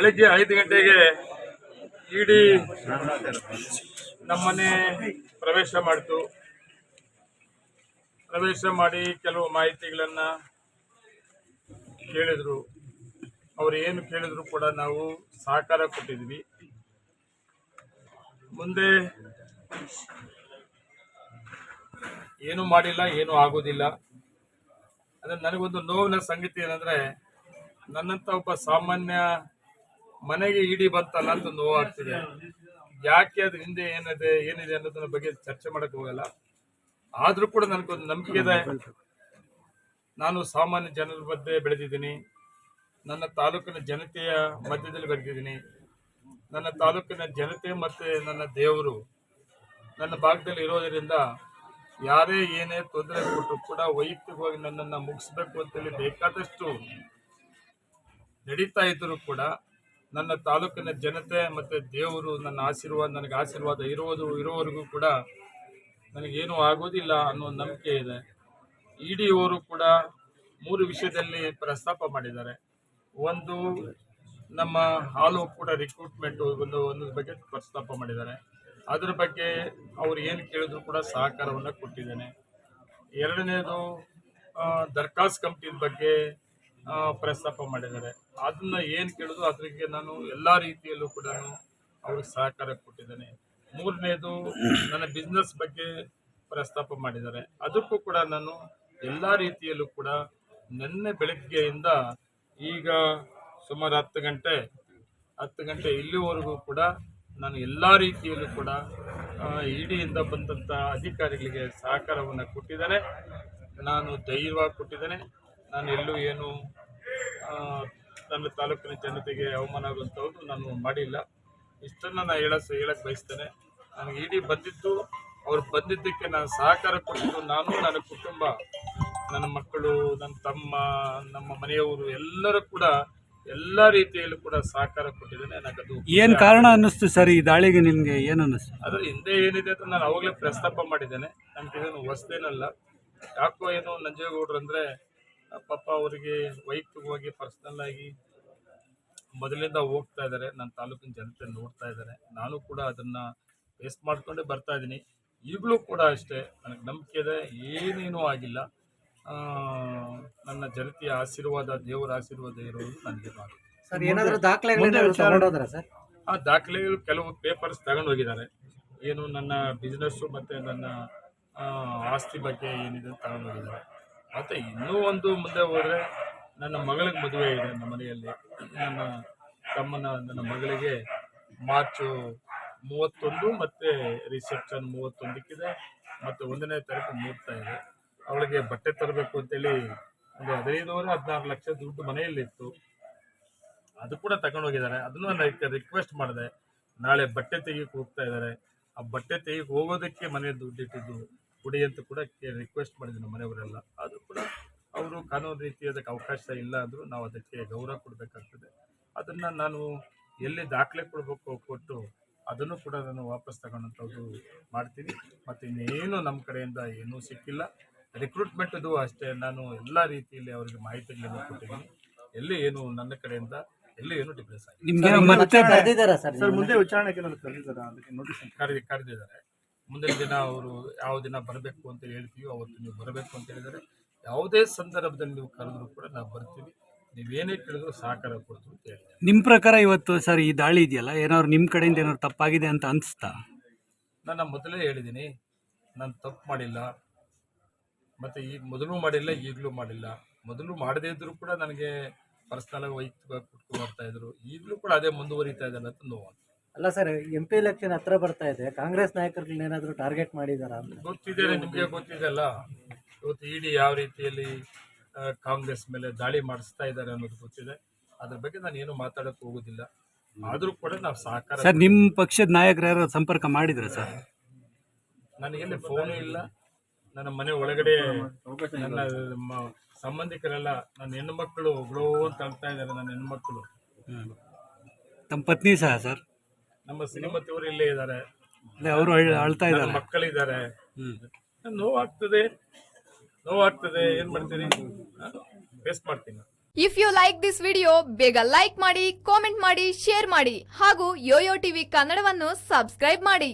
ಬೆಳಗ್ಗೆ ಐದು ಗಂಟೆಗೆ ಇಡಿ ನಮ್ಮನೆ ಪ್ರವೇಶ ಮಾಡಿತು. ಪ್ರವೇಶ ಮಾಡಿ ಕೆಲವು ಮಾಹಿತಿಗಳನ್ನು ಕೇಳಿದರು. ಅವ್ರು ಏನು ಕೇಳಿದ್ರು ಕೂಡ ನಾವು ಸಹಕಾರ ಕೊಟ್ಟಿದ್ವಿ. ಮುಂದೆ ಏನು ಮಾಡಿಲ್ಲ, ಏನು ಆಗೋದಿಲ್ಲ. ಅಂದ್ರೆ ನನಗೊಂದು ನೋವಿನ ಸಂಗತಿ ಏನಂದ್ರೆ ನನ್ನಂತ ಒಬ್ಬ ಸಾಮಾನ್ಯ ಮನೆಗೆ ಇಡಿ ಬಂತಲ್ಲ ಅಂತ ನೋವಾಗ್ತಿದೆ ಯಾಕೆ ಅದ್ರ ಹಿಂದೆ ಏನಿದೆ ಏನಿದೆ ಅನ್ನೋದನ್ನ ಬಗ್ಗೆ ಚರ್ಚೆ ಮಾಡಕ್ ಹೋಗಲ್ಲ. ಆದ್ರೂ ಕೂಡ ನನಗೊಂದು ನಂಬಿಕೆ ಇದೆ. ನಾನು ಸಾಮಾನ್ಯ ಜನರ ಮಧ್ಯೆ ಬೆಳೆದಿದ್ದೀನಿ. ನನ್ನ ತಾಲೂಕಿನ ಜನತೆಯ ಮಧ್ಯದಲ್ಲಿ ಬೆಳೆದಿದ್ದೀನಿ. ನನ್ನ ತಾಲೂಕಿನ ಜನತೆ ಮತ್ತೆ ನನ್ನ ದೇವರು ನನ್ನ ಭಾಗದಲ್ಲಿ ಇರೋದರಿಂದ ಯಾರೇ ಏನೇ ತೊಂದರೆ ಕೊಟ್ಟರು ಕೂಡ ವೈಯಕ್ತಿಕವಾಗಿ ನನ್ನನ್ನು ಮುಗಿಸ್ಬೇಕು ಅಂತೇಳಿ ಬೇಕಾದಷ್ಟು ನಡೀತಾ ಇದ್ದರೂ ಕೂಡ ನನ್ನ ತಾಲೂಕಿನ ಜನತೆ ಮತ್ತು ದೇವರು ನನ್ನ ಆಶೀರ್ವಾದ, ನನಗೆ ಆಶೀರ್ವಾದ ಇರೋದು ಇರೋವರೆಗೂ ಕೂಡ ನನಗೇನು ಆಗೋದಿಲ್ಲ ಅನ್ನೋ ನಂಬಿಕೆ ಇದೆ. ಇಡಿ ಅವರು ಕೂಡ ಮೂರು ವಿಷಯದಲ್ಲಿ ಪ್ರಸ್ತಾಪ ಮಾಡಿದ್ದಾರೆ. ಒಂದು, ನಮ್ಮ ಹಾಲು ಕೂಡ ರಿಕ್ರೂಟ್ಮೆಂಟು ಒಂದು ಒಂದು ಬಗ್ಗೆ ಪ್ರಸ್ತಾಪ ಮಾಡಿದ್ದಾರೆ. ಅದ್ರ ಬಗ್ಗೆ ಅವ್ರು ಏನು ಕೇಳಿದ್ರು ಕೂಡ ಸಹಕಾರವನ್ನು ಕೊಟ್ಟಿದ್ದೇನೆ. ಎರಡನೇದು ದರ್ಖಾಸ್ ಕಮಿಟಿ ಬಗ್ಗೆ ಪ್ರಸ್ತಾಪ ಮಾಡಿದ್ದಾರೆ. ಅದನ್ನ ಏನು ಕೇಳಿದ್ರು ಅದಕ್ಕೆ ನಾನು ಎಲ್ಲ ರೀತಿಯಲ್ಲೂ ಕೂಡ ಅವ್ರಿಗೆ ಸಹಕಾರ ಕೊಟ್ಟಿದ್ದೇನೆ. ಮೂರನೇದು, ನನ್ನ ಬಿಸ್ನೆಸ್ ಬಗ್ಗೆ ಪ್ರಸ್ತಾಪ ಮಾಡಿದ್ದಾರೆ. ಅದಕ್ಕೂ ಕೂಡ ನಾನು ಎಲ್ಲ ರೀತಿಯಲ್ಲೂ ಕೂಡ ನಿನ್ನೆ ಬೆಳಗ್ಗೆಯಿಂದ ಈಗ ಸುಮಾರು ಹತ್ತು ಗಂಟೆ ಹತ್ತು ಗಂಟೆ ಇಲ್ಲಿವರೆಗೂ ಕೂಡ ನಾನು ಎಲ್ಲ ರೀತಿಯಲ್ಲೂ ಕೂಡ ಇಡಿಯಿಂದ ಬಂದಂಥ ಅಧಿಕಾರಿಗಳಿಗೆ ಸಹಕಾರವನ್ನು ಕೊಟ್ಟಿದ್ದೇನೆ. ನಾನು ಧೈರ್ಯವಾಗಿ ಕೊಟ್ಟಿದ್ದೇನೆ. ನಾನು ಎಲ್ಲೂ ಏನು ನನ್ನ ತಾಲೂಕಿನ ಜನತೆಗೆ ಅವಮಾನ ಆಗುವಂಥದ್ದು ನಾನು ಮಾಡಿಲ್ಲ. ಇಷ್ಟನ್ನು ನಾನು ಹೇಳ ಹೇಳಕ್ಕೆ ಬಯಸ್ತೇನೆ. ನನಗೆ ಇಡಿ ಬಂದಿದ್ದು ಅವ್ರು ಬಂದಿದ್ದಕ್ಕೆ ನಾನು ಸಹಕಾರ ಕೊಟ್ಟಿದ್ದು ನಾನು ನನ್ನ ಕುಟುಂಬ ನನ್ನ ಮಕ್ಕಳು ನನ್ನ ತಮ್ಮ ನಮ್ಮ ಮನೆಯವರು ಎಲ್ಲರೂ ಕೂಡ ಎಲ್ಲ ರೀತಿಯಲ್ಲೂ ಕೂಡ ಸಹಕಾರ ಕೊಟ್ಟಿದ್ದೇನೆ. ನನಗದು ಏನು ಕಾರಣ ಅನ್ನಿಸ್ತು ಸರ್ ಈ ದಾಳಿಗೆ ನಿಮಗೆ? ಏನು ಅನ್ನಿಸ್ತು? ಅದ್ರ ಹಿಂದೆ ಏನಿದೆ ಅಂತ ನಾನು ಅವಾಗಲೇ ಪ್ರಸ್ತಾಪ ಮಾಡಿದ್ದೇನೆ. ನನಗೆ ಇದನ್ನು ಹೊಸದೇನಲ್ಲ. ಯಾಕೋ ಏನು ನಂಜೇಗೌಡ್ರು ಅಂದರೆ ಪಾಪ ಅವರಿಗೆ ವೈಯಕ್ತಿಕವಾಗಿ ಪರ್ಸ್ನಲ್ ಆಗಿ ಮೊದಲಿಂದ ಹೋಗ್ತಾ ಇದ್ದಾರೆ ನನ್ನ ತಾಲೂಕಿನ ಜನತೆ ನೋಡ್ತಾ ಇದ್ದಾರೆ. ನಾನು ಕೂಡ ಅದನ್ನು ಫೇಸ್ ಮಾಡ್ಕೊಂಡೇ ಬರ್ತಾ ಇದ್ದೀನಿ. ಈಗಲೂ ಕೂಡ ಅಷ್ಟೇ ನನಗೆ ನಂಬಿಕೆ ಇದೆ ಏನೇನೂ ಆಗಿಲ್ಲ. ನನ್ನ ಜನತೆಯ ಆಶೀರ್ವಾದ ದೇವರ ಆಶೀರ್ವಾದ ಇರೋದು ನನಗೆ ಸರ್ ಆ ದಾಖಲೆಗಳು ಕೆಲವು ಪೇಪರ್ಸ್ ತಗೊಂಡು ಹೋಗಿದ್ದಾರೆ ಏನು ನನ್ನ ಬಿಸ್ನೆಸ್ಸು ಮತ್ತು ನನ್ನ ಆಸ್ತಿ ಬಗ್ಗೆ ಏನಿದೆ ತಗೊಂಡು ಹೋಗಿದ್ದಾರೆ ಮತ್ತು ಇನ್ನೂ ಒಂದು ಮುಂದೆ ಹೋದರೆ ನನ್ನ ಮಗಳಿಗೆ ಮದುವೆ ಇದೆ ನಮ್ಮ ಮನೆಯಲ್ಲಿ. ನನ್ನ ತಮ್ಮನ ನನ್ನ ಮಗಳಿಗೆ ಮಾರ್ಚು ಮೂವತ್ತೊಂದು ಮತ್ತು ರಿಸೆಪ್ಷನ್ ಮೂವತ್ತೊಂದಕ್ಕಿದೆ. ಮತ್ತು ಒಂದನೇ ತಾರೀಕು ಮುಹೂರ್ತ ಇದೆ. ಅವಳಿಗೆ ಬಟ್ಟೆ ತರಬೇಕು ಅಂತೇಳಿ ಒಂದು ಹದಿನೈದುವರೆ ಹದಿನಾರು ಲಕ್ಷ ದುಡ್ಡು ಮನೆಯಲ್ಲಿತ್ತು. ಅದು ಕೂಡ ತಗೊಂಡೋಗಿದ್ದಾರೆ ಅದನ್ನು ನಾನು ರಿಕ್ವೆಸ್ಟ್ ಮಾಡಿದೆ. ನಾಳೆ ಬಟ್ಟೆ ತೆಗಿಯಕ್ಕೆ ಹೋಗ್ತಾ ಇದ್ದಾರೆ. ಆ ಬಟ್ಟೆ ತೆಗಿಯಕ್ಕೆ ಹೋಗೋದಕ್ಕೆ ಮನೆ ದುಡ್ಡಿಟ್ಟಿದ್ದು ಕೊಡಿ ಅಂತ ಕೂಡ ರಿಕ್ವೆಸ್ಟ್ ಮಾಡಿದ್ರು ನಮ್ಮ ಮನೆಯವರೆಲ್ಲ. ಅದು ಅವರು ಕಾನೂನು ರೀತಿ ಅದಕ್ಕೆ ಅವಕಾಶ ಇಲ್ಲ ಅಂದರೂ ನಾವು ಅದಕ್ಕೆ ಗೌರವ ಕೊಡಬೇಕಾಗ್ತದೆ. ಅದನ್ನು ನಾನು ಎಲ್ಲಿ ದಾಖಲೆ ಕೊಡಬೇಕು ಕೊಟ್ಟು ಅದನ್ನು ಕೂಡ ನಾನು ವಾಪಸ್ ತಗೊಳ್ಳೋಂಥದ್ದು ಮಾಡ್ತೀನಿ. ಮತ್ತು ಇನ್ನೇನು ನಮ್ಮ ಕಡೆಯಿಂದ ಏನೂ ಸಿಕ್ಕಿಲ್ಲ. ರಿಕ್ರೂಟ್ಮೆಂಟದು ಅಷ್ಟೇ. ನಾನು ಎಲ್ಲ ರೀತಿಯಲ್ಲಿ ಅವರಿಗೆ ಮಾಹಿತಿಗಳನ್ನು ಕೊಟ್ಟಿದ್ದೀನಿ. ಎಲ್ಲಿ ಏನು ನನ್ನ ಕಡೆಯಿಂದ ಎಲ್ಲಿ ಏನು ಡಿಫ್ರೆನ್ಸ್ ಆಗಿದೆ. ನಿಮ್ಗೆ ಮತ್ತೆ ಕರೆದಿದ್ದಾರಾ ಸರ್ ಸರ್ ಮುಂದೆ ವಿಚಾರಣೆಗೆ ಕರೆದಿದ್ದಾರೆ? ಕರೆದಿದ್ದಾರಾ. ಮುಂದಿನ ದಿನ ಅವರು ಯಾವ ದಿನ ಬರಬೇಕು ಅಂತ ಹೇಳ್ತೀವಿ ಅವತ್ತು ನೀವು ಬರಬೇಕು ಅಂತ ಹೇಳಿದ್ದಾರೆ. ಯಾವುದೇ ಸಂದರ್ಭದಲ್ಲಿ ನೀವು ಕರೆದ್ರು ಕೂಡ ನಾವು ಬರ್ತೀವಿ. ನೀವೇನೇ ಕೇಳಿದ್ರು ಸಹಕಾರ ಕೊಡ್ತೀವಿ ಅಂತ ನಿಮ್ಮ ನಿಮ್ ಪ್ರಕಾರ ಇವತ್ತು ಸರ್ ಈ ದಾಳಿ ಇದೆಯಲ್ಲ ಏನಾದ್ರು ನಿಮ್ಮ ಕಡೆಯಿಂದ ಏನಾದ್ರು ತಪ್ಪಾಗಿದೆ ಅಂತ ಅನಿಸ್ತಾ? ನಾನು ಮೊದಲೇ ಹೇಳಿದ್ದೀನಿ ನಾನು ತಪ್ಪು ಮಾಡಿಲ್ಲ. ಮತ್ತು ಈ ಮೊದಲು ಮಾಡಿಲ್ಲ ಈಗಲೂ ಮಾಡಿಲ್ಲ. ಮೊದಲು ಮಾಡದೇ ಇದ್ದರೂ ಕೂಡ ನನಗೆ ಪರ್ಸ್ನಲಾಗಿ ವೈಯಕ್ತಿಕವಾಗಿ ಕುಟ್ಕೊಂಡು ಬರ್ತಾ ಇದ್ರು. ಈಗಲೂ ಕೂಡ ಅದೇ ಮುಂದುವರಿತಾ ಇದೆ ಅಂತ ನೋವು ಅಲ್ಲ ಸರ್ ಎಂ ಪಿ ಎಲೆಕ್ಷನ್ ಹತ್ರ ಬರ್ತಾ ಇದೆ. ಕಾಂಗ್ರೆಸ್ ನಾಯಕರುಗಳನ್ನ ಏನಾದರೂ ಟಾರ್ಗೆಟ್ ಮಾಡಿದಾರಾ ಅಂತ? ಗೊತ್ತಿದೆ ನಿಮಗೆ ಗೊತ್ತಿದೆ ಅಲ್ಲ ಇವತ್ತು ಇಡಿ ಯಾವ ರೀತಿಯಲ್ಲಿ ಕಾಂಗ್ರೆಸ್ ಮೇಲೆ ದಾಳಿ ಮಾಡಿಸ್ತಾ ಇದ್ದಾರೆ ಅನ್ನೋದು ಗೊತ್ತಿದೆ. ಅದ್ರ ಬಗ್ಗೆ ನಾನು ಏನು ಮಾತಾಡಕ್ಕೆ ಹೋಗೋದಿಲ್ಲ. ಆದರೂ ಕೂಡ ನಾವು ಸಹಕಾರ ಸರ್ ನಿಮ್ಮ ಪಕ್ಷದ ನಾಯಕರು ಯಾರು ಸಂಪರ್ಕ ಮಾಡಿದ್ರೆ ಸರ್? ನನಗೆಲ್ಲ ಫೋನು ಇಲ್ಲ. ನನ್ನ ಮನೆ ಒಳಗಡೆ ನನ್ನ ಮ- ಸಂಬಂಧಿಕರೆಲ್ಲ ನನ್ನ ಹೆಣ್ಣುಮಕ್ಕಳು ಒಬ್ಳು ಅಂತ ಅಳ್ತಾ ಇದ್ದಾರೆ ನನ್ನ ಹೆಣ್ಮಕ್ಳು ತಮ್ಮ ಪತ್ನಿ ಸಹ ಸರ್? ನಮ್ಮ ಶ್ರೀಮತಿಯವರು ಇಲ್ಲೇ ಇದ್ದಾರೆ ಅವರು ಅಳ್ತಾ ಇದ್ದಾರೆ ಮಕ್ಕಳಿದ್ದಾರೆ ನೋವಾಗ್ತದೆ. ನೋವಾಗ್ತದೆ. ಏನ್ ಮಾಡ್ತೀರಿ? ಫೇಸ್ ಮಾಡ್ತೀನಿ. If you like this video ಬೇಗ ಲೈಕ್ ಮಾಡಿ ಕಾಮೆಂಟ್ ಮಾಡಿ ಶೇರ್ ಮಾಡಿ ಹಾಗೂ ಯೋಯೋ ಟಿವಿ ಕನ್ನಡವನ್ನು ಸಬ್ಸ್ಕ್ರೈಬ್ ಮಾಡಿ.